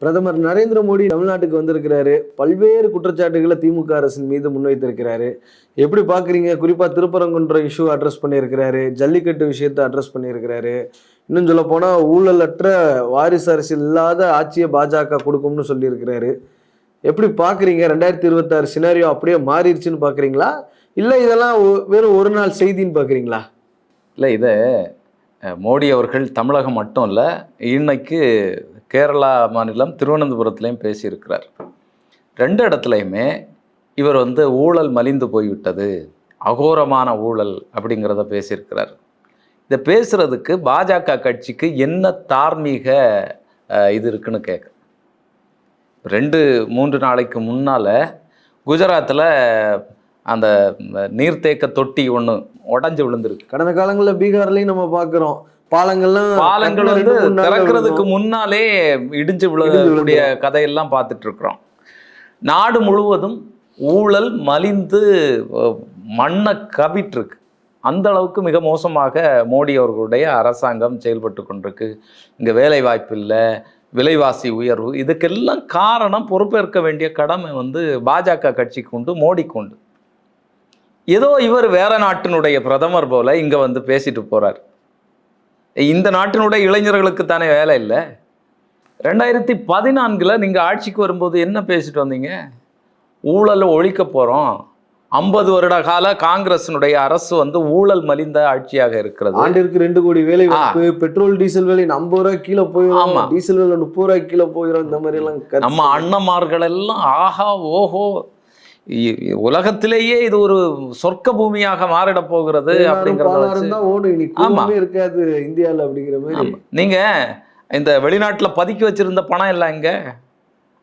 பிரதமர் நரேந்திர மோடி தமிழ்நாட்டுக்கு வந்திருக்கிறாரு. பல்வேறு குற்றச்சாட்டுகளை திமுக அரசின் மீது முன்வைத்திருக்கிறாரு. எப்படி பாக்குறீங்க? குறிப்பா திருப்பரங்குன்ற இஷ்யூ அட்ரஸ் பண்ணியிருக்கிறாரு. ஜல்லிக்கட்டு விஷயத்தை அட்ரஸ் பண்ணியிருக்கிறாரு. இன்னும் சொல்ல போனா ஊழலற்ற வாரிசு அரசியல் இல்லாத ஆட்சியை பாஜக கொடுக்கும்னு சொல்லியிருக்கிறாரு. எப்படி பாக்குறீங்க? ரெண்டாயிரத்தி இருபத்தாறு சினாரியோ அப்படியே மாறிடுச்சுன்னு பாக்குறீங்களா? இல்ல இதெல்லாம் வெறும் ஒரு நாள் செய்தின்னு பாக்குறீங்களா? இல்லை இதை மோடி அவர்கள் தமிழகம் மட்டும் இல்லை இன்னைக்கு கேரளா மாநிலம் திருவனந்தபுரத்துலேயும் பேசியிருக்கிறார். ரெண்டு இடத்துலையுமே இவர் வந்து ஊழல் மலிந்து போய்விட்டது அகோரமான ஊழல் அப்படிங்கிறத பேசியிருக்கிறார். இதை பேசுகிறதுக்கு பாஜக கட்சிக்கு என்ன தார்மீக இது இருக்குன்னு கேட்க ரெண்டு மூன்று நாளைக்கு முன்னால் குஜராத்தில் அந்த நீர்த்தேக்க தொட்டி ஒன்று உடஞ்சி விழுந்திருக்கு. கடந்த காலங்களில் பீகார்லேயும் நம்ம பார்க்குறோம் பாலங்கள்லாம் பாலங்கள் வந்து திறக்கிறதுக்கு. முன்னாலே இடிஞ்சு விழக்கூடிய கதையெல்லாம் பார்த்துட்டு இருக்கிறோம் நாடு முழுவதும் ஊழல் மலிந்து மண்ணை கவிட்டு இருக்கு அந்த அளவுக்கு மிக மோசமாக மோடி அவர்களுடைய அரசாங்கம் செயல்பட்டு கொண்டிருக்கு. இங்கே வேலை வாய்ப்பு இல்லை விலைவாசி உயர்வு. இதுக்கெல்லாம் காரணம் பொறுப்பேற்க வேண்டிய கடமை வந்து பாஜக கட்சிக்கு உண்டு மோடிக்கு உண்டு. ஏதோ இவர் வேற நாட்டினுடைய பிரதமர் போல இங்க வந்து பேசிட்டு போறார். இந்த நாட்டினுடைய இளைஞர்களுக்கு தானே வேலை இல்லை? ரெண்டாயிரத்தி பதினான்குல நீங்க ஆட்சிக்கு வரும்போது என்ன பேசிட்டு வந்தீங்க? ஊழலை ஒழிக்க போறோம். ஐம்பது வருட கால காங்கிரசினுடைய அரசு வந்து ஊழல் மலிந்த ஆட்சியாக இருக்கிறது. ஆண்டிற்கு ரெண்டு கோடி வேலை பெட்ரோல் டீசல் விலை ஐம்பது ரூபாய் கீழே ஆமா. போயிடும் டீசல் விலை முப்பது ரூபாய் கீழே போயிடும் இந்த மாதிரி எல்லாம் நம்ம அண்ணமார்கள் எல்லாம் ஆஹா ஓஹோ உலகத்திலேயே இது ஒரு சொர்க்க பூமியாக மாறிட போகிறது அப்படிங்கிறத ஆமா. இருக்காது இந்தியால அப்படிங்கிற மாதிரி. நீங்க இந்த வெளிநாட்டுல பதுக்கி வச்சிருந்த பணம் எல்லாம் இங்க?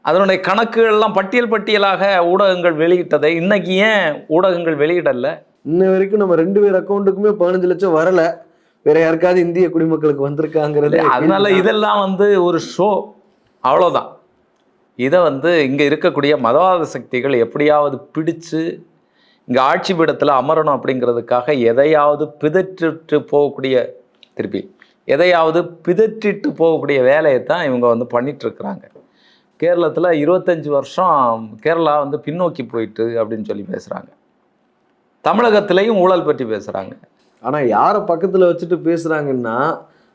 அதனுடைய கணக்குகள்லாம் பட்டியல் பட்டியலாக ஊடகங்கள் வெளியிட்டதை இன்னைக்கு ஏன் ஊடகங்கள் வெளியிடல? இன்ன வரைக்கும் நம்ம ரெண்டு பேர் அக்கௌண்ட்டுக்குமே பதினஞ்சு லட்சம் வரல. வேற யாருக்காவது இந்திய குடிமக்களுக்கு வந்திருக்காங்கிறது அதனால இதெல்லாம் வந்து ஒரு ஷோ. அவ்வளோதான் இதை வந்து இங்கே இருக்கக்கூடிய மதவாத சக்திகள் எப்படியாவது பிடிச்சு இங்கே ஆட்சி பீடத்தில் அமரணும் அப்படிங்கிறதுக்காக எதையாவது பிதற்றிட்டு போகக்கூடிய திருப்பி எதையாவது பிதற்றிட்டு போகக்கூடிய வேலையை தான் இவங்க வந்து பண்ணிட்டு இருக்கிறாங்க கேரளத்தில் இருபத்தஞ்சி வருஷம் கேரளா வந்து பின்னோக்கி போயிட்டு அப்படின்னு சொல்லி பேசுகிறாங்க தமிழகத்திலையும் ஊழல் பற்றி பேசுகிறாங்க ஆனா யார பக்கத்துல வச்சுட்டு பேசுறாங்கன்னா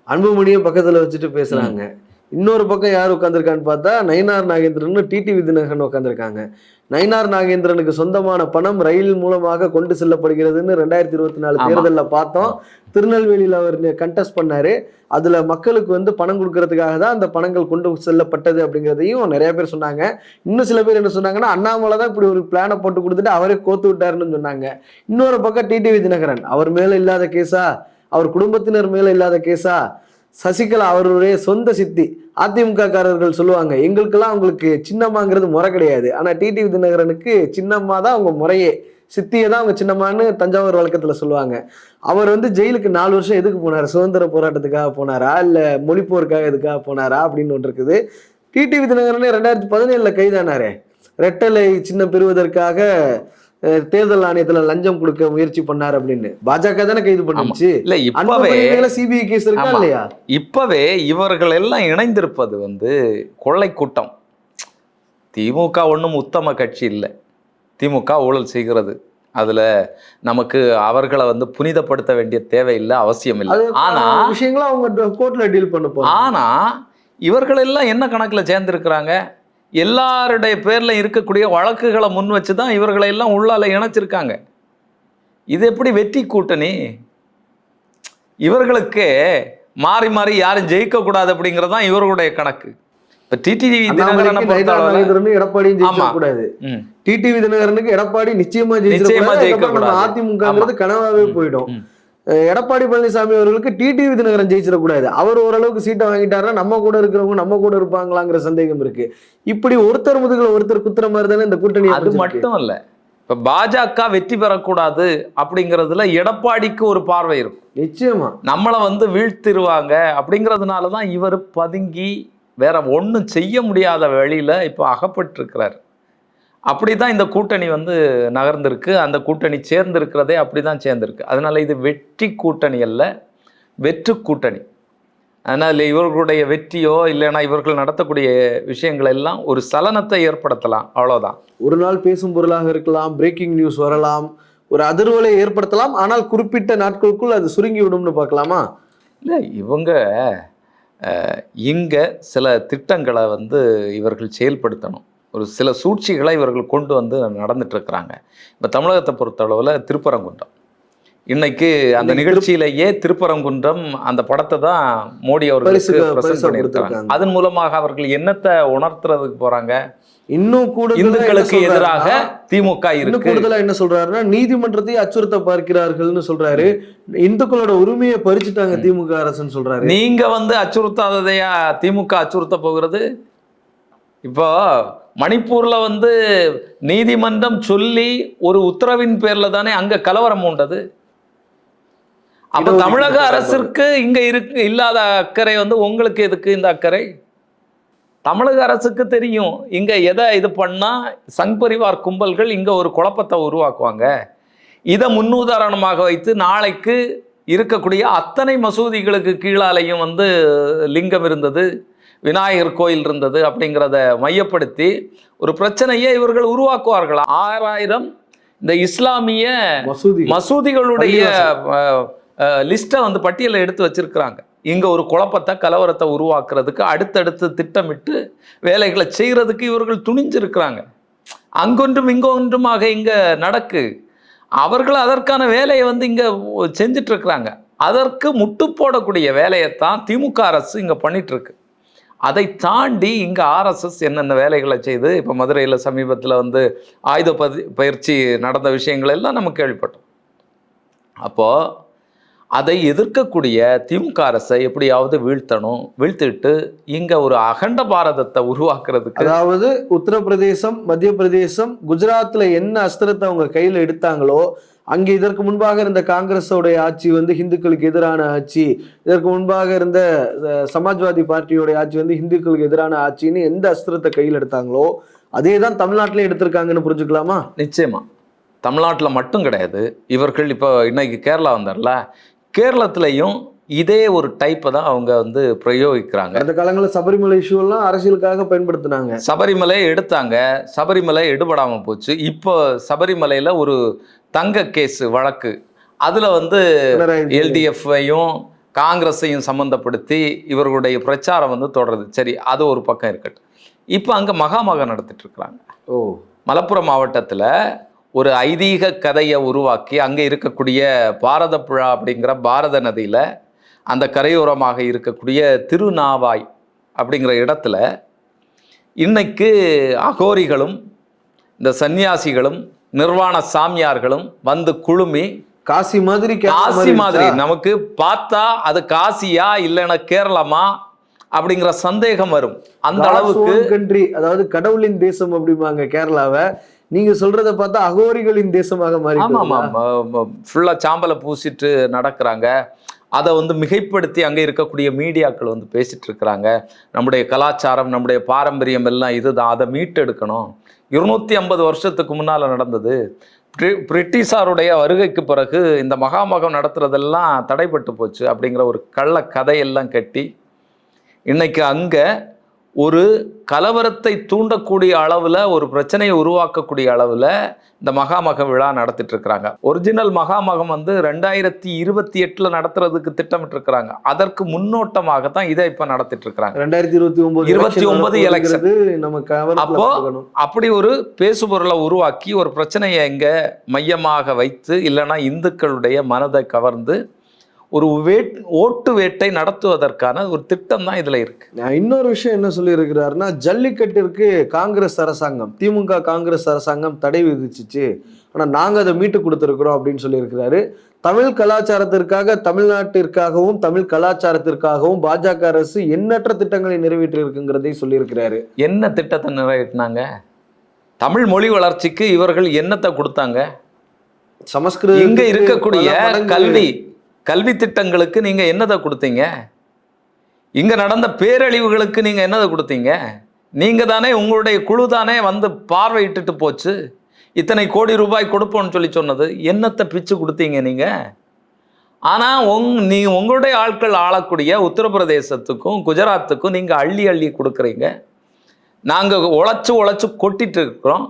அன்புமணியை பக்கத்துல வச்சுட்டு பேசுறாங்க. இன்னொரு பக்கம் யார் உட்காந்துருக்கான்னு பார்த்தா நயினார் நாகேந்திரன் டிடிவி தினகரன் உட்காந்துருக்காங்க நயினார் நாகேந்திரனுக்கு சொந்தமான பணம் ரயில் மூலமாக கொண்டு செல்லப்படுகிறதுன்னு ரெண்டாயிரத்தி இருபத்தி நாலு. தேர்தல்ல பார்த்தோம். திருநெல்வேலியில் அவர் கண்டெஸ்ட் பண்ணாரு. அதுல மக்களுக்கு வந்து பணம் கொடுக்கறதுக்காக தான் அந்த பணங்கள் கொண்டு செல்லப்பட்டது அப்படிங்கிறதையும் நிறைய பேர் சொன்னாங்க. இன்னும் சில பேர் என்ன சொன்னாங்கன்னா அண்ணாமலை தான் இப்படி ஒரு பிளானை போட்டு கொடுத்துட்டு அவரே கோத்து விட்டாருன்னு சொன்னாங்க. இன்னொரு பக்கம் டிடிவி தினகரன் அவர் மேல இல்லாத கேஸா அவர் குடும்பத்தினர் மேல இல்லாத கேஸா சசிகலா அவருடைய சொந்த சித்தி அதிமுக காரர்கள் சொல்லுவாங்க எங்களுக்கெல்லாம் அவங்களுக்கு சின்னம்மாங்கிறது முறை கிடையாது. ஆனால் டிடிவி தினகரனுக்கு சின்னம்மா தான் அவங்க முறையே. சித்தியை தான் அவங்க சின்னம்மான்னு தஞ்சாவூர் வழக்கத்தில் சொல்லுவாங்க. அவர் வந்து ஜெயிலுக்கு நாலு வருஷம் எதுக்கு போனார்? சுதந்திர போராட்டத்துக்காக போனாரா? இல்லை மொழிப்போருக்காக எதுக்காக போனாரா? அப்படின்னு ஒன்று இருக்குது. டிடிவி தினகரனே ரெண்டாயிரத்தி பதினேழில் கைதானாரே. ரெட்டலை சின்ன பெறுவதற்காக தேர்தல் ஆணையத்துல லஞ்சம் கொடுக்க முயற்சி பண்ணார் அப்படின்னு. பாஜக தானே கைது பண்ணுச்சு? இல்லை இப்பவே சிபிஐ கேஸ் இருக்கா. இல்லையா? இப்பவே இவர்கள் எல்லாம் இணைந்திருப்பது வந்து கொள்ளை கூட்டம். திமுக ஒன்றும் உத்தம கட்சி இல்லை. திமுக ஊழல் செய்கிறது. அதுல நமக்கு அவர்களை வந்து புனிதப்படுத்த வேண்டிய தேவையில்லை அவசியம் இல்லை. ஆனா விஷயங்களை அவங்க கோர்ட்ல டீல் பண்ண ஆனா இவர்கள் எல்லாம் என்ன கணக்குல சேர்ந்திருக்கிறாங்க? எல்லாருடைய பேர்ல இருக்கக்கூடிய வழக்குகளை முன் வச்சு தான் இவர்களை எல்லாம் உள்ளால இணைச்சிருக்காங்க. இது எப்படி வெற்றி கூட்டணி? இவர்களுக்கு மாறி மாறி யாரும் ஜெயிக்க கூடாது அப்படிங்கிறது தான் இவர்களுடைய கணக்கு. இப்ப டிடிவி தினகரனை அண்ணாமலைக்கு நயினார் பொறுத்தளவுல நாகேந்திரனும் எடப்பாடியும் ஜெயிக்க ஆமா. கூடாது. ம், டிடிவி தினகரனுக்கு எடப்பாடி நிச்சயமா நிச்சயமா ஜெயிச்சிடக்கூடாது ஜெயிக்க அதுக்கப்புறம் நம்ம கூடாது. அதிமுகங்கிறது கனவாவே போயிடும். எடப்பாடி பழனிசாமி அவர்களுக்கு டிடிவி தினகரன் ஜெயிச்சிடக்கூடாது. அவர் ஓரளவுக்கு சீட்டை வாங்கிட்டாருன்னா நம்ம கூட இருக்கிறவங்க நம்ம கூட இருப்பாங்களாங்கிற சந்தேகம் இருக்கு. இப்படி ஒருத்தர் முதுகுல ஒருத்தர் குத்துற மாதிரி தானே இந்த கூட்டணி அது மட்டும் இல்ல இப்ப பாஜக வெற்றி பெறக்கூடாது அப்படிங்கிறதுல எடப்பாடிக்கு ஒரு பார்வை இருக்கும். நிச்சயமா. நம்மளை வந்து வீழ்த்திருவாங்க அப்படிங்கிறதுனால தான் இவர் பதுங்கி வேற ஒன்றும் செய்ய முடியாத வழியில இப்போ அகப்பட்டிருக்கிறார். அப்படி தான் இந்த கூட்டணி வந்து நகர்ந்திருக்கு. அந்த கூட்டணி சேர்ந்திருக்கிறதே அப்படி தான் சேர்ந்திருக்கு. அதனால இது வெற்றி கூட்டணி அல்ல வெற்று கூட்டணி. அதனால் இவர்களுடைய வெற்றியோ இல்லைன்னா இவர்கள் நடத்தக்கூடிய விஷயங்கள் எல்லாம் ஒரு சலனத்தை ஏற்படுத்தலாம். அவ்வளோதான் ஒரு நாள் பேசும் பொருளாக இருக்கலாம் பிரேக்கிங் நியூஸ் வரலாம் ஒரு அதிர்வலை ஏற்படுத்தலாம் ஆனால் குறிப்பிட்ட நாட்களுக்குள் அது சுருங்கி விடும்னு பார்க்கலாமா? இல்லை இவங்க இங்கே சில திட்டங்களை வந்து இவர்கள் செயல்படுத்தணும். ஒரு சில சூழ்ச்சிகளை இவர்கள் கொண்டு வந்து நடந்துட்டு இருக்கிறாங்க இப்போ தமிழகத்தை பொறுத்தளவில் திருப்பரங்குன்றம். இன்னைக்கு அந்த நிகழ்ச்சியிலேயே திருப்பரங்குன்றம் அந்த படத்தை தான் மோடி அவர்களுக்கு. அதன் மூலமாக அவர்கள் என்னத்தை உணர்த்துறதுக்கு போறாங்க? இன்னும் கூட இந்துக்களுக்கு எதிராக திமுக இன்னும் இருக்கு. கூடுதலா என்ன சொல்றாருன்னா நீதிமன்றத்தை அச்சுறுத்த பார்க்கிறார்கள்னு சொல்றாரு. இந்துக்களோட உரிமையை பறிச்சுட்டாங்க திமுக அரசுன்னு சொல்றாரு. நீங்க வந்து அச்சுறுத்தாததையா திமுக அச்சுறுத்த போகிறது? இப்போ மணிப்பூர்ல வந்து நீதிமன்றம் சொல்லி ஒரு உத்தரவின் பேர்ல தானே அங்க கலவரம் உண்டது? அப்ப தமிழக. அரசிற்கு இங்க இருக்கு இல்லாத அக்கறை வந்து உங்களுக்கு எதுக்கு இந்த அக்கறை? தமிழக அரசுக்கு தெரியும். இங்க எதை இது பண்ணா சங் பரிவார் கும்பல்கள் இங்க ஒரு குழப்பத்தை உருவாக்குவாங்க. இதை முன்னுதாரணமாக வைத்து நாளைக்கு இருக்கக்கூடிய அத்தனை மசூதிகளுக்கு கீழாலையும் வந்து லிங்கம் இருந்தது. விநாயகர் கோயில் இருந்தது அப்படிங்கிறத மையப்படுத்தி ஒரு பிரச்சனையை இவர்கள் உருவாக்குவார்கள்? ஆறாயிரம் இந்த இஸ்லாமிய மசூதி மசூதிகளுடைய லிஸ்ட்டை வந்து பட்டியலை எடுத்து வச்சிருக்கிறாங்க. இங்க ஒரு குழப்பத்தை கலவரத்தை உருவாக்குறதுக்கு அடுத்தடுத்து திட்டமிட்டு வேலைகளை செய்யறதுக்கு இவர்கள் துணிஞ்சிருக்கிறாங்க. அங்கொன்றும் இங்கொன்றுமாக இங்க நடக்கு. அவர்கள் அதற்கான வேலையை வந்து இங்க செஞ்சுட்டு இருக்கிறாங்க அதற்கு முட்டு போடக்கூடிய வேலையைத்தான் திமுக அரசு இங்க பண்ணிட்டு இருக்கு அதை தாண்டி இங்க ஆர்எஸ்எஸ் என்னென்ன வேலைகளை செய்து இப்போ மதுரையில் சமீபத்தில் வந்து ஆயுத பதி பயிற்சி நடந்த விஷயங்கள் எல்லாம் நம்ம கேள்விப்பட்டோம். அப்போ அதை எதிர்க்கக்கூடிய திமுக அரசை எப்படியாவது வீழ்த்தணும் வீழ்த்திட்டு இங்க ஒரு அகண்ட பாரதத்தை உருவாக்குறதுக்கு அதாவது உத்தரப்பிரதேசம் மத்திய பிரதேசம் குஜராத்ல என்ன அஸ்திரத்தை அவங்க கையில எடுத்தாங்களோ அங்கே இதற்கு முன்பாக இருந்த காங்கிரஸோடைய ஆட்சி வந்து ஹிந்துக்களுக்கு எதிரான ஆட்சி இதற்கு முன்பாக இருந்த சமாஜ்வாதி பார்ட்டியோடைய ஆட்சி வந்து ஹிந்துக்களுக்கு எதிரான ஆட்சின்னு எந்த அஸ்திரத்தை கையில் எடுத்தாங்களோ அதே தான் தமிழ்நாட்டிலையும் எடுத்திருக்காங்கன்னு புரிஞ்சுக்கலாமா? நிச்சயமா. தமிழ்நாட்டில் மட்டும் கிடையாது. இவர்கள் இப்போ இன்னைக்கு கேரளா வந்தார்ல கேரளத்திலையும் இதே ஒரு டைப்பை தான் அவங்க வந்து பிரயோகிக்கிறாங்க. கடந்த காலங்களில் சபரிமலை இஷ்யூ எல்லாம் அரசியலுக்காக பயன்படுத்தினாங்க. சபரிமலை எடுத்தாங்க. சபரிமலை எடுபடாமல் போச்சு. இப்போ சபரிமலையில் ஒரு தங்க கேஸ் வழக்கு. அதில் வந்து. எல்டிஎஃப்ஐயும் காங்கிரஸையும் சம்மந்தப்படுத்தி இவர்களுடைய பிரச்சாரம் வந்து தொடருது. சரி அது ஒரு பக்கம் இருக்கட்டும். இப்போ அங்கே மகாமகம் நடத்திட்டு இருக்கிறாங்க. ஓ. மலப்புரம் மாவட்டத்தில் ஒரு ஐதீக கதையை உருவாக்கி அங்கே இருக்கக்கூடிய பாரதப்புழா அப்படிங்கிற பாரத நதியில் அந்த கரையோரமாக இருக்கக்கூடிய திருநாவாய் அப்படிங்கிற இடத்துல இன்னைக்கு அகோரிகளும் இந்த சந்நியாசிகளும் நிர்வாண சாமியார்களும் வந்து குழுமி காசி மாதிரி காசி மாதிரி? நமக்கு பார்த்தா அது காசியா இல்லைன்னா கேரளமா அப்படிங்கிற சந்தேகம் வரும். அந்த அளவுக்கு country அதாவது கடவுளின் தேசம் அப்படிம்பாங்க கேரளாவை. நீங்க சொல்றத பார்த்தா அகோரிகளின் தேசமாக மாறி ஆமாம் ஃபுல்லாக சாம்பலை பூசிட்டு நடக்கிறாங்க. அதை வந்து மிகைப்படுத்தி அங்கே இருக்கக்கூடிய மீடியாக்கள் வந்து பேசிட்டு இருக்கிறாங்க. நம்முடைய கலாச்சாரம் நம்முடைய பாரம்பரியம் எல்லாம் இதுதான். அதை மீட்டெடுக்கணும். இருநூத்தி ஐம்பது வருஷத்துக்கு முன்னால் நடந்தது. பிரிட்டிஷாருடைய வருகைக்கு பிறகு இந்த மகாமகம் நடத்துறதெல்லாம் தடைப்பட்டு போச்சு அப்படிங்கிற ஒரு கள்ள கதையெல்லாம் கட்டி இன்னைக்கு அங்கே ஒரு கலவரத்தை தூண்டக்கூடிய அளவில் ஒரு பிரச்சனையை உருவாக்கக்கூடிய அளவில் இந்த மகாமக விழா நடத்திட்டு இருக்கிறாங்க ஒரிஜினல் மகாமகம் வந்து ரெண்டாயிரத்தி இருபத்தி எட்டில் நடத்துறதுக்கு திட்டமிட்டிருக்கிறாங்க அதற்கு முன்னோட்டமாக தான் இதை இப்போ நடத்திட்டு இருக்கிறாங்க ரெண்டாயிரத்தி இருபத்தி ஒன்பது 29 election. நம்ம கவனத்துல அப்போ. அப்படி ஒரு பேசுபொருளை உருவாக்கி ஒரு பிரச்சனையை எங்க மையமாக வைத்து இல்லைன்னா இந்துக்களுடைய மனதை கவர்ந்து ஒரு வேட் ஓட்டு வேட்டை நடத்துவதற்கான ஒரு திட்டம் தான் இதுல இருக்கு. நான் இன்னொரு விஷயம் என்ன சொல்லி இருக்கிறாருன்னா ஜல்லிக்கட்டிற்கு காங்கிரஸ் அரசாங்கம் திமுக காங்கிரஸ் அரசாங்கம் தடை விதிச்சிச்சு. ஆனா நாங்க அதை மீட்டு கொடுத்துருக்குறோம் அப்படின்னு சொல்லி இருக்கிறாரு தமிழ் கலாச்சாரத்திற்காக தமிழ்நாட்டிற்காகவும் தமிழ் கலாச்சாரத்திற்காகவும் பாஜக அரசு எண்ணற்ற திட்டங்களை நிறைவேற்றி இருக்குங்கிறதையும் சொல்லியிருக்கிறாரு. என்ன திட்டத்தை நிறைவேற்றினாங்க? தமிழ் மொழி வளர்ச்சிக்கு இவர்கள் என்னத்தை கொடுத்தாங்க? சமஸ்கிருத இங்க இருக்கக்கூடிய கல்வி கல்வி திட்டங்களுக்கு நீங்க என்னதை கொடுத்தீங்க? இங்க நடந்த பேரழிவுகளுக்கு நீங்க என்னதை கொடுத்தீங்க? நீங்க தானே உங்களுடைய குழு தானே வந்து பார்வையிட்டுட்டு போச்சு. இத்தனை கோடி ரூபாய் கொடுப்போம்னு சொல்லி சொன்னது. என்னத்தை பிச்சு கொடுத்தீங்க நீங்க? ஆனால் உங் நீ உங்களுடைய ஆட்கள் ஆளக்கூடிய உத்தரப்பிரதேசத்துக்கும் குஜராத்துக்கும் நீங்கள் அள்ளி அள்ளி கொடுக்குறீங்க. நாங்கள் உழைச்சு உழைச்சு கொட்டிட்டு இருக்கிறோம்.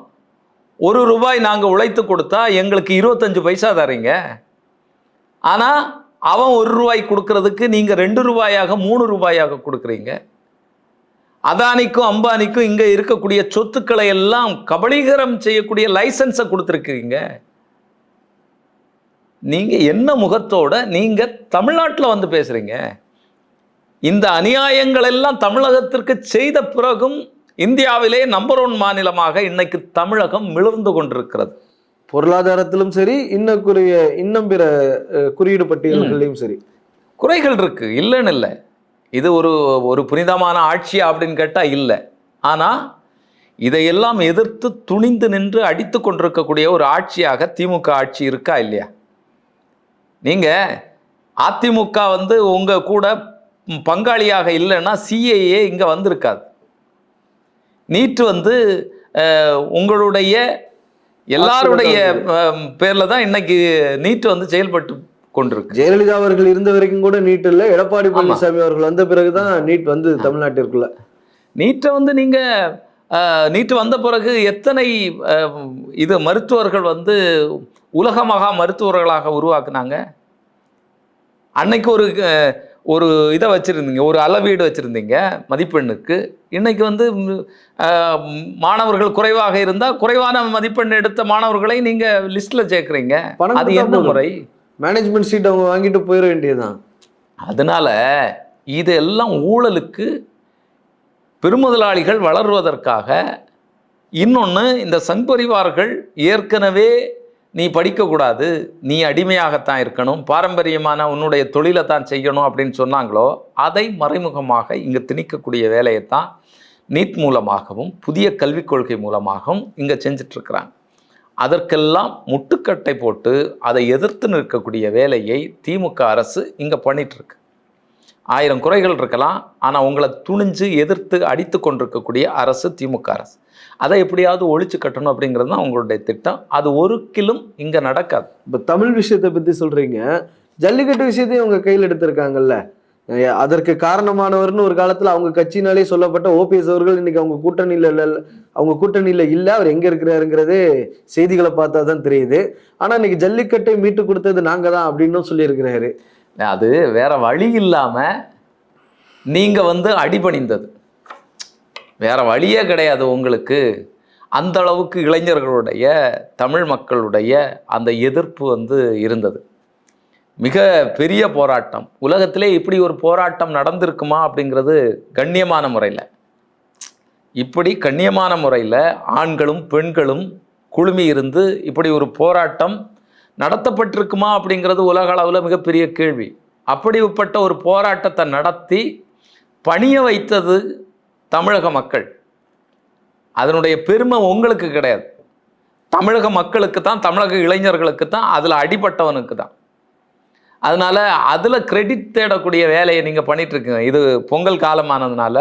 ஒரு ரூபாய் நாங்கள் உழைத்து கொடுத்தா எங்களுக்கு இருபத்தஞ்சு பைசா தரீங்க. ஆனால் அவன் ஒரு ரூபாய் கொடுக்கறதுக்கு நீங்கள் ரெண்டு ரூபாயாக மூணு ரூபாயாக கொடுக்குறீங்க. அதானிக்கும் அம்பானிக்கும் இங்கே இருக்கக்கூடிய சொத்துக்களை எல்லாம் கபலீகரம் செய்யக்கூடிய லைசன்ஸை கொடுத்துருக்கீங்க நீங்கள் என்ன முகத்தோட நீங்கள் தமிழ்நாட்டில் வந்து பேசுகிறீங்க இந்த அநியாயங்கள் எல்லாம் தமிழகத்திற்கு செய்த பிறகும் இந்தியாவிலே நம்பர் ஒன் மாநிலமாக இன்னைக்கு தமிழகம் மிளர்ந்து கொண்டிருக்கிறது. பொருளாதாரத்திலும் சரி இன்னக்குரிய இன்னும் பிற குறியீடு பட்டியல்கள்லையும் சரி. குறைகள் இருக்கு. இல்லைன்னு இல்லை. இது ஒரு ஒரு புனிதமான ஆட்சியா அப்படின்னு கேட்டால் இல்லை. ஆனால் இதையெல்லாம் எதிர்த்து துணிந்து நின்று அடித்து கொண்டிருக்கக்கூடிய ஒரு ஆட்சியாக திமுக ஆட்சி இருக்கா இல்லையா? நீங்கள் அதிமுக வந்து உங்கள் கூட பங்காளியாக இல்லைன்னா சிஏஏ இங்கே வந்திருக்காது. நீட் வந்து உங்களுடைய எல்லாருடைய பேரில் தான் இன்னைக்கு நீட் வந்து செயல்பட்டு கொண்டிருக்கு. ஜெயலலிதா அவர்கள் இருந்த வரைக்கும் கூட நீட் இல்ல எடப்பாடி பழனிசாமி அவர்கள் வந்த பிறகுதான் நீட் வந்து தமிழ்நாட்டிற்குள்ள. நீட்டை வந்து நீங்கள் நீட்டு வந்த பிறகு எத்தனை இது மருத்துவர்கள் வந்து உலக மகா மருத்துவர்களாக உருவாக்குனாங்க? அன்னைக்கு ஒரு ஒரு இதை வச்சுருந்தீங்க ஒரு அளவீடு வச்சுருந்தீங்க மதிப்பெண்ணுக்கு. இன்னைக்கு வந்து மாணவர்கள் குறைவாக இருந்தால் குறைவான மதிப்பெண் எடுத்த மாணவர்களை நீங்கள் லிஸ்ட்டில் சேர்க்குறீங்க. அது என்ன போதும். முறை? மேனேஜ்மெண்ட் சீட் அவங்க வாங்கிட்டு போயிட வேண்டியதுதான். அதனால இதெல்லாம் ஊழலுக்கு பெருமுதலாளிகள் வளர்வதற்காக இன்னொன்று இந்த சங்பரிவார்கள் ஏற்கனவே நீ படிக்கக்கூடாது நீ அடிமையாகத்தான் இருக்கணும் பாரம்பரியமான உன்னுடைய தொழிலை தான் செய்யணும் அப்படின்னு சொன்னாங்களோ அதை மறைமுகமாக இங்கே திணிக்கக்கூடிய வேலையைத்தான் நீட் மூலமாகவும் புதிய கல்விக் கொள்கை மூலமாகவும் இங்கே செஞ்சிட்ருக்கிறாங்க அதற்கெல்லாம் முட்டுக்கட்டை போட்டு அதை எதிர்த்து நிற்கக்கூடிய வேலையை திமுக அரசு இங்கே பண்ணிகிட்ருக்கு ஆயிரம் குறைகள் இருக்கலாம். ஆனால் உங்களை துணிஞ்சு எதிர்த்து அடித்து கொண்டிருக்கக்கூடிய அரசு திமுக அரசு. அதை எப்படியாவது ஒழிச்சு கட்டணும் அப்படிங்கிறது தான் உங்களுடைய திட்டம். அது ஒரு கிலும் இங்கே நடக்காது. இப்போ தமிழ் விஷயத்தை பற்றி சொல்கிறீங்க ஜல்லிக்கட்டு விஷயத்தையும் அவங்க கையில் எடுத்திருக்காங்கல்ல. அதற்கு காரணமானவர்னு ஒரு காலத்தில் அவங்க கட்சினாலே சொல்லப்பட்ட ஓபிஎஸ் அவர்கள் இன்னைக்கு அவங்க கூட்டணியில் இல்லை அவங்க கூட்டணியில் இல்ல அவர் எங்கே இருக்கிறாருங்கிறதே செய்திகளை பார்த்தா தான் தெரியுது. ஆனால் இன்னைக்கு ஜல்லிக்கட்டை மீட்டு கொடுத்தது நாங்கள் தான் அப்படின்னு சொல்லியிருக்கிறாரு. அது வேற வழி இல்லாமல் நீங்கள் வந்து அடிபணிந்தது. வேற வழியே கிடையாது உங்களுக்கு. அந்த அளவுக்கு இளைஞர்களுடைய தமிழ் மக்களுடைய அந்த எதிர்ப்பு வந்து இருந்தது. மிக பெரிய போராட்டம். உலகத்திலே இப்படி ஒரு போராட்டம் நடந்திருக்குமா அப்படிங்கிறது கண்ணியமான முறையில். இப்படி கண்ணியமான முறையில் ஆண்களும் பெண்களும் குழுமி இருந்து இப்படி ஒரு போராட்டம் நடத்தப்பட்டிருக்குமா அப்படிங்கிறது உலக அளவில் மிகப்பெரிய கேள்வி. அப்படிப்பட்ட ஒரு போராட்டத்தை நடத்தி பணிய வைத்தது தமிழக மக்கள். அதனுடைய பெருமை உங்களுக்கு கிடையாது. தமிழக மக்களுக்கு தான் தமிழக இளைஞர்களுக்கு தான் அதில் அடிபட்டவனுக்கு தான். அதனால அதில் கிரெடிட் தேடக்கூடிய வேலையை நீங்கள் பண்ணிட்டு இருக்கீங்க இது பொங்கல் காலமானதுனால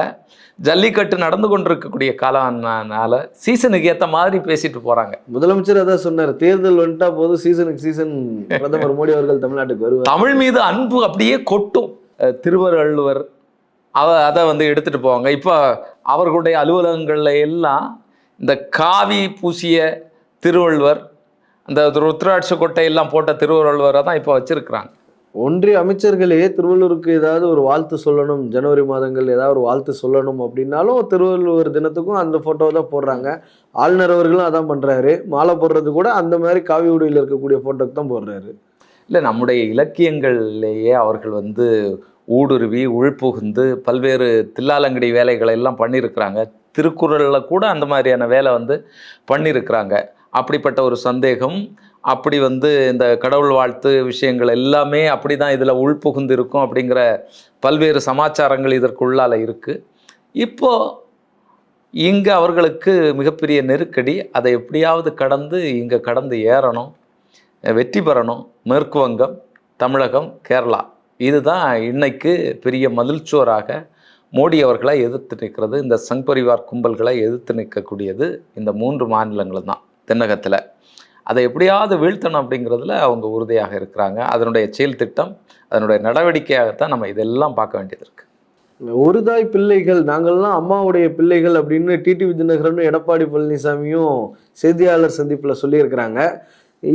ஜல்லிக்கட்டு நடந்து கொண்டிருக்கக்கூடிய காலமானதுனால சீசனுக்கு ஏற்ற மாதிரி பேசிட்டு போகிறாங்க முதலமைச்சர் அதான் சொன்னார் தேர்தல் வந்துட்டா போதும் சீசனுக்கு சீசன் பிரதமர் மோடி அவர்கள் தமிழ்நாட்டுக்கு வருவார். தமிழ் மீது அன்பு அப்படியே கொட்டும். திருவள்ளுவர் அவ அதை வந்து எடுத்துட்டு போவாங்க. இப்போ அவர்களுடைய அலுவலகங்கள்ல எல்லாம் இந்த காவி பூசிய திருவள்ளுவர் அந்த ருத்ராட்ச கொட்டையெல்லாம் போட்ட திருவள்ளுவரை தான் இப்போ வச்சிருக்கிறாங்க. ஒன்றிய அமைச்சர்களே திருவள்ளூருக்கு ஏதாவது ஒரு வாழ்த்து சொல்லணும் ஜனவரி மாதங்கள் ஏதாவது ஒரு வாழ்த்து சொல்லணும் அப்படின்னாலும் திருவள்ளுவர் தினத்துக்கும் அந்த ஃபோட்டோவை தான் போடுறாங்க. ஆளுநர் அவர்களும் அதான் பண்ணுறாரு மாலை போடுறது கூட அந்த மாதிரி காவி உடையில் இருக்கக்கூடிய ஃபோட்டோக்கு தான் போடுறாரு. இல்லை நம்முடைய இலக்கியங்கள்லேயே அவர்கள் வந்து ஊடுருவி உள்புகுந்து பல்வேறு தில்லாலங்கடி வேலைகளை எல்லாம் பண்ணியிருக்கிறாங்க. திருக்குறளில் கூட அந்த மாதிரியான வேலை வந்து பண்ணியிருக்கிறாங்க. அப்படிப்பட்ட ஒரு சந்தேகம் அப்படி வந்து இந்த கடவுள் வாழ்த்து விஷயங்கள் எல்லாமே அப்படி தான் இதில் உள்புகுந்து இருக்கும் அப்படிங்கிற பல்வேறு சமாச்சாரங்கள் இதற்குள்ளால் இருக்குது இப்போது இங்கே அவர்களுக்கு மிகப்பெரிய நெருக்கடி அதை எப்படியாவது கடந்து இங்கே கடந்து ஏறணும் வெற்றி பெறணும். மேற்கு வங்கம் தமிழகம் கேரளா. இதுதான் இன்னைக்கு பெரிய மதில்ச்சுவராக மோடி அவர்களை எதிர்த்து நிற்கிறது. இந்த சங் பரிவார் கும்பல்களை எதிர்த்து நிற்கக்கூடியது இந்த மூன்று மாநிலங்கள் தான் தென்னகத்தில். அதை எப்படியாவது வீழ்த்தணும் அப்படிங்கிறதுல அவங்க உறுதியாக இருக்கிறாங்க. அதனுடைய செயல் திட்டம் அதனுடைய நடவடிக்கையாகத்தான் நம்ம இதெல்லாம் பார்க்க வேண்டியது இருக்கு. ஒரு தாய் பிள்ளைகள் நாங்கள்லாம் அம்மாவுடைய பிள்ளைகள் அப்படின்னு டிடிவி தினகரனும் எடப்பாடி பழனிசாமியும் செய்தியாளர் சந்திப்பில் சொல்லியிருக்கிறாங்க.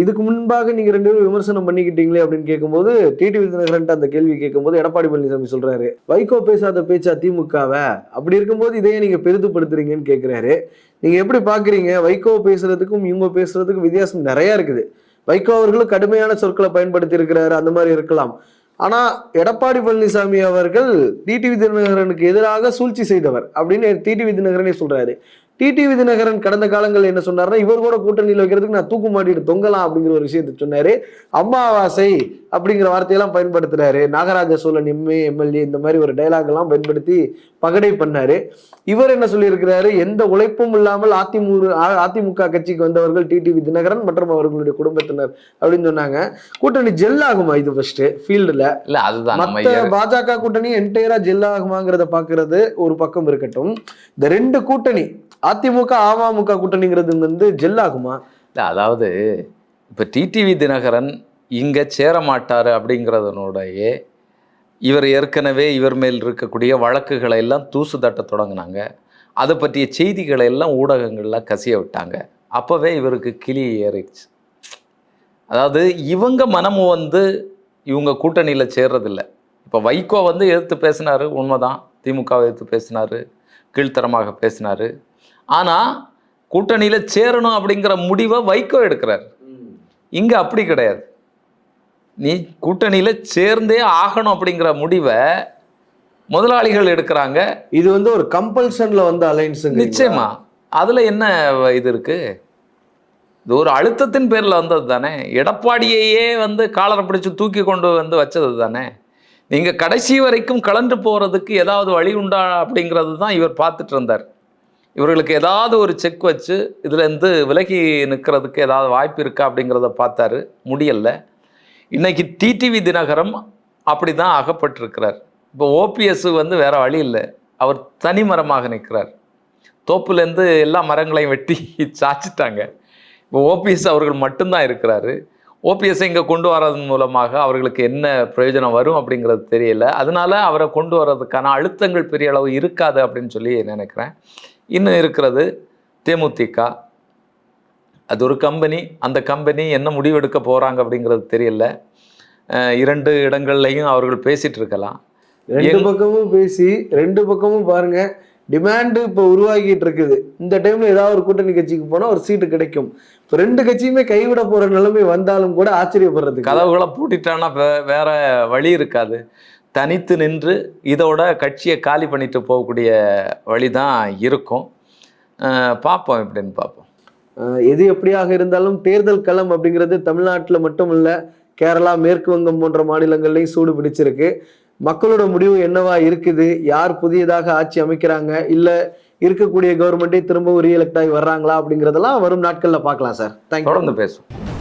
இதுக்கு முன்பாக நீங்க ரெண்டு பேரும் விமர்சனம் பண்ணிக்கிட்டீங்களே அப்படின்னு கேட்கும்போது டிடிவி தினகரன் அந்த கேள்வி கேட்கும்போது எடப்பாடி பழனிசாமி சொல்றாரு. வைகோ பேசாத பேச்சா திமுகவை? அப்படி இருக்கும்போது இதையே நீங்க பெரிதுபடுத்துறீங்கன்னு கேட்கிறாரு நீங்க எப்படி பாக்குறீங்க? வைகோ பேசுறதுக்கும் இவங்க பேசுறதுக்கும் வித்தியாசம் நிறைய இருக்குது. வைகோ அவர்களும் கடுமையான சொற்களை பயன்படுத்தி இருக்கிறாரு அந்த மாதிரி இருக்கலாம். ஆனா எடப்பாடி பழனிசாமி அவர்கள் டிடிவி தினகரனுக்கு எதிராக சூழ்ச்சி செய்தவர் அப்படின்னு டிடிவி தினகரனே சொல்றாரு. டிடிவி தினகரன் கடந்த காலங்கள் என்ன சொன்னார்னா இவர் கூட கூட்டணியில் வைக்கிறதுக்கு நான் தூக்கு மாட்டிட்டு தொங்கலாம் அப்படிங்கிற ஒரு விஷயத்தை சொன்னாரு. அம்மாவாசை அப்படிங்கிற வார்த்தையெல்லாம் பயன்படுத்துறாரு. நாகராஜ சோழன் எம்ஏ எம்எல்ஏ இந்த மாதிரி ஒரு டைலாக் எல்லாம் பயன்படுத்தி பகடை பண்ணாரு. இவர் என்ன சொல்லியிருக்கிறாரு? எந்த உழைப்பும் இல்லாமல் அதிமுக அதிமுக கட்சிக்கு வந்தவர்கள் டிடிவி தினகரன் மற்றும் அவர்களுடைய குடும்பத்தினர் அப்படின்னு சொன்னாங்க. கூட்டணி ஜெல் ஆகுமா இது ஃபர்ஸ்ட் ஃபீல்டுல இல்ல அதுதான் பாஜக கூட்டணி என்டையரா ஜெல் ஆகுமாங்கிறத பாக்குறது ஒரு பக்கம் இருக்கட்டும். இந்த ரெண்டு கூட்டணி அதிமுக அமமுக கூட்டணிங்கிறது வந்து ஜெல் ஆகுமா அதாவது இப்போ டிடிவி தினகரன் இங்கே சேர மாட்டார் அப்படிங்கிறதனுடைய இவர் ஏற்கனவே இவர் மேல் இருக்கக்கூடிய வழக்குகளை எல்லாம் தூசு தட்ட தொடங்கினாங்க. அதை பற்றிய செய்திகளை எல்லாம் ஊடகங்களில் கசிய விட்டாங்க. அப்போவே இவருக்கு கிளி ஏறிடுச்சு. அதாவது இவங்க மனமும் வந்து இவங்க கூட்டணியில் சேர்றதில்ல. இப்போ வைகோ வந்து எதிர்த்து பேசினாரு உண்மைதான். திமுகவை எதிர்த்து பேசினார் கீழ்த்தரமாக பேசினாரு. ஆனால் கூட்டணியில் சேரணும் அப்படிங்கிற முடிவை வைகோ எடுக்கிறார். இங்கே அப்படி கிடையாது. நீ கூட்டணியில் சேர்ந்தே ஆகணும் அப்படிங்கிற முடிவை முதலாளிகள் எடுக்கிறாங்க. இது வந்து ஒரு கம்பல்சன்ல வந்த அலைன்ஸ் நிச்சயமா. அதில் என்ன இது இருக்கு? இது ஒரு அழுத்தத்தின் பேரில் வந்தது தானே. எடப்பாடியையே வந்து காலரை பிடிச்சு தூக்கி கொண்டு வந்து வச்சது தானே. நீங்கள் கடைசி வரைக்கும் கலந்து போகிறதுக்கு ஏதாவது வழி உண்டா அப்படிங்கிறது தான் இவர் பார்த்துட்டு இருந்தார். இவர்களுக்கு ஏதாவது ஒரு செக் வச்சு இதுலேருந்து விலகி நிற்கிறதுக்கு ஏதாவது வாய்ப்பு இருக்கா அப்படிங்கிறத பார்த்தாரு. முடியல. இன்றைக்கி டிடிவி தினகரம் அப்படி தான் அகப்பட்டிருக்கிறார். இப்போ ஓபிஎஸ் வந்து வேற வழி இல்லை. அவர் தனி மரமாக நிற்கிறார். தோப்புலேருந்து எல்லா மரங்களையும் வெட்டி சாச்சிட்டாங்க இப்போ ஓபிஎஸ் அவர்கள் மட்டும்தான் இருக்கிறாரு. ஓபிஎஸ்ஸை இங்கே கொண்டு வரதன் மூலமாக அவர்களுக்கு என்ன பிரயோஜனம் வரும் அப்படிங்கிறது தெரியல. அதனால அவரை கொண்டு வர்றதுக்கான அழுத்தங்கள் பெரிய அளவு இருக்காது அப்படின்னு சொல்லி நினைக்கிறேன். இன்னும் இருக்கிறது தேமுதிக. அது ஒரு கம்பெனி அந்த கம்பெனி என்ன முடிவெடுக்க போகிறாங்க அப்படிங்கிறது தெரியல. இரண்டு இடங்கள்லையும் அவர்கள் பேசிட்டு இருக்கலாம். ரெண்டு பக்கமும் பேசி ரெண்டு பக்கமும் பாருங்க. டிமாண்ட் இப்போ உருவாகிட்டு இருக்குது. இந்த டைம்ல ஏதாவது ஒரு கூட்டணி கட்சிக்கு போனா ஒரு சீட்டு கிடைக்கும். இப்போ ரெண்டு கட்சியுமே கைவிட போற நிலைமை வந்தாலும் கூட ஆச்சரியப்படுறதுக்கு. கதவுகளை பூட்டிட்டான்னா வேற வழி இருக்காது. தனித்து நின்று இதோட கட்சியை காலி பண்ணிட்டு போகக்கூடிய வழி தான் இருக்கும் பார்ப்போம் எப்படின்னு பார்ப்போம். எது எப்படியாக இருந்தாலும் தேர்தல் களம் அப்படிங்கிறது தமிழ்நாட்டில் மட்டும் இல்ல கேரளா மேற்கு வங்கம் போன்ற மாநிலங்கள்லையும் சூடு பிடிச்சிருக்கு. மக்களோட முடிவு என்னவா இருக்குது? யார் புதியதாக ஆட்சி அமைக்கிறாங்க? இல்ல இருக்கக்கூடிய கவர்மெண்ட்டே திரும்பவும் ரீஎலெக்ட் ஆகி வர்றாங்களா அப்படிங்கிறதெல்லாம் வரும் நாட்கள்ல பார்க்கலாம் சார். தேங்க்யூ தொடர்ந்து பேசுவோம்.